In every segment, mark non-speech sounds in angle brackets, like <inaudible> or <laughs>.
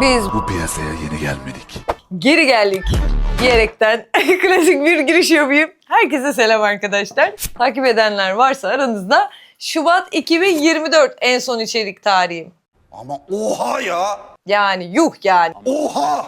Biz Bu piyasaya yeni gelmedik. geri geldik diyerekten <laughs> klasik bir giriş yapayım. Herkese selam arkadaşlar. Takip edenler varsa aranızda Şubat 2024 en son içerik tarihim. Ama oha ya. Yani yuh yani. Oha.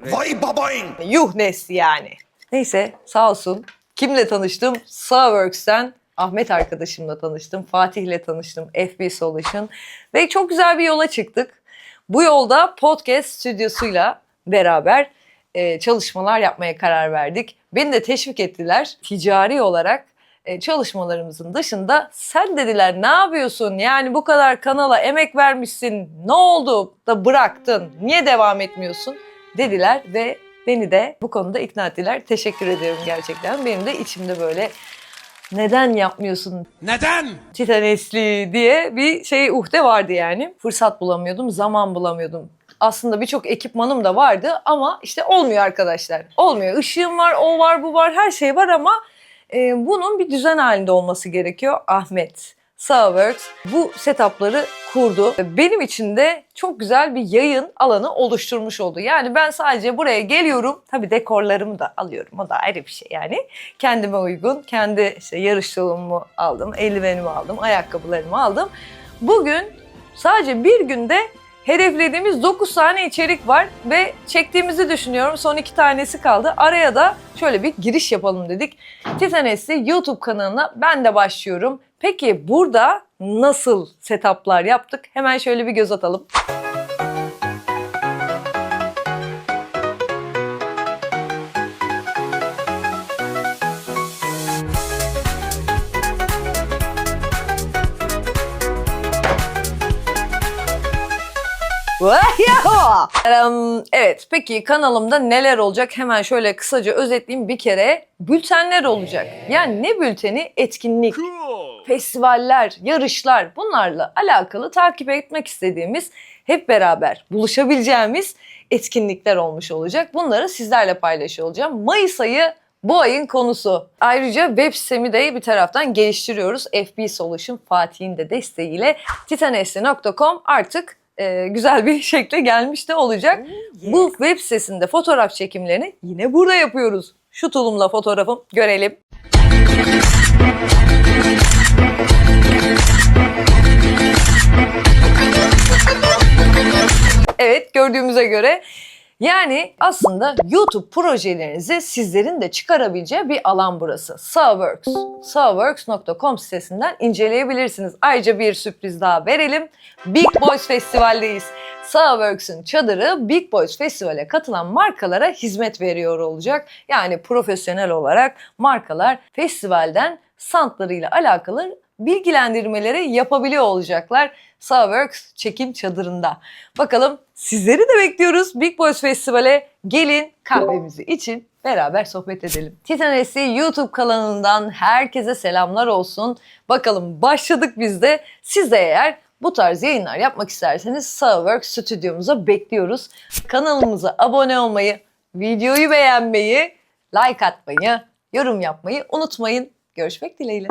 Vay babayın. Yuh nesli yani. Neyse sağ olsun. Kimle tanıştım? Sawworks'ten Ahmet arkadaşımla tanıştım. Fatih'le tanıştım. FB Solution. Ve çok güzel bir yola çıktık. Bu yolda podcast stüdyosuyla beraber e, çalışmalar yapmaya karar verdik. Beni de teşvik ettiler. Ticari olarak e, çalışmalarımızın dışında sen dediler ne yapıyorsun? Yani bu kadar kanala emek vermişsin. Ne oldu da bıraktın? Niye devam etmiyorsun? dediler ve beni de bu konuda ikna ettiler. Teşekkür ediyorum gerçekten. Benim de içimde böyle neden yapmıyorsun Neden? Titanesli diye bir şey uhde vardı yani. Fırsat bulamıyordum, zaman bulamıyordum. Aslında birçok ekipmanım da vardı ama işte olmuyor arkadaşlar. Olmuyor. Işığım var, o var, bu var, her şey var ama e, bunun bir düzen halinde olması gerekiyor. Ahmet Sawworks bu setupları kurdu. Benim için de çok güzel bir yayın alanı oluşturmuş oldu. Yani ben sadece buraya geliyorum. Tabii dekorlarımı da alıyorum. O da ayrı bir şey yani. Kendime uygun. Kendi işte yarış tulumumu aldım. Eldivenimi aldım. Ayakkabılarımı aldım. Bugün sadece bir günde hedeflediğimiz 9 tane içerik var ve çektiğimizi düşünüyorum. Son iki tanesi kaldı. Araya da şöyle bir giriş yapalım dedik. Titanes'i YouTube kanalına ben de başlıyorum. Peki burada nasıl setuplar yaptık? Hemen şöyle bir göz atalım. Evet, peki kanalımda neler olacak? Hemen şöyle kısaca özetleyeyim. Bir kere bültenler olacak. Yani ne bülteni? Etkinlik, festivaller, yarışlar bunlarla alakalı takip etmek istediğimiz, hep beraber buluşabileceğimiz etkinlikler olmuş olacak. Bunları sizlerle paylaşıyor olacağım. Mayıs ayı bu ayın konusu. Ayrıca web sitemi de bir taraftan geliştiriyoruz. FB Solution Fatih'in de desteğiyle titanesli.com artık e, güzel bir <laughs> şekle gelmiş de olacak. Bu web sitesinde fotoğraf çekimlerini yine burada yapıyoruz. Şu tulumla fotoğrafım görelim. Evet gördüğümüze göre yani aslında YouTube projelerinizi sizlerin de çıkarabileceği bir alan burası. Sawworks. Sawworks.com sitesinden inceleyebilirsiniz. Ayrıca bir sürpriz daha verelim. Big Boys Festival'deyiz. Sawworks'ın çadırı Big Boys Festival'e katılan markalara hizmet veriyor olacak. Yani profesyonel olarak markalar festivalden standlarıyla alakalı bilgilendirmeleri yapabiliyor olacaklar. Sawworks çekim çadırında. Bakalım sizleri de bekliyoruz Big Boys Festival'e. Gelin kahvemizi için beraber sohbet edelim. Titanes'i YouTube kanalından herkese selamlar olsun. Bakalım başladık biz de. Siz de eğer bu tarz yayınlar yapmak isterseniz Sawworks stüdyomuza bekliyoruz. Kanalımıza abone olmayı, videoyu beğenmeyi, like atmayı, yorum yapmayı unutmayın. Görüşmek dileğiyle.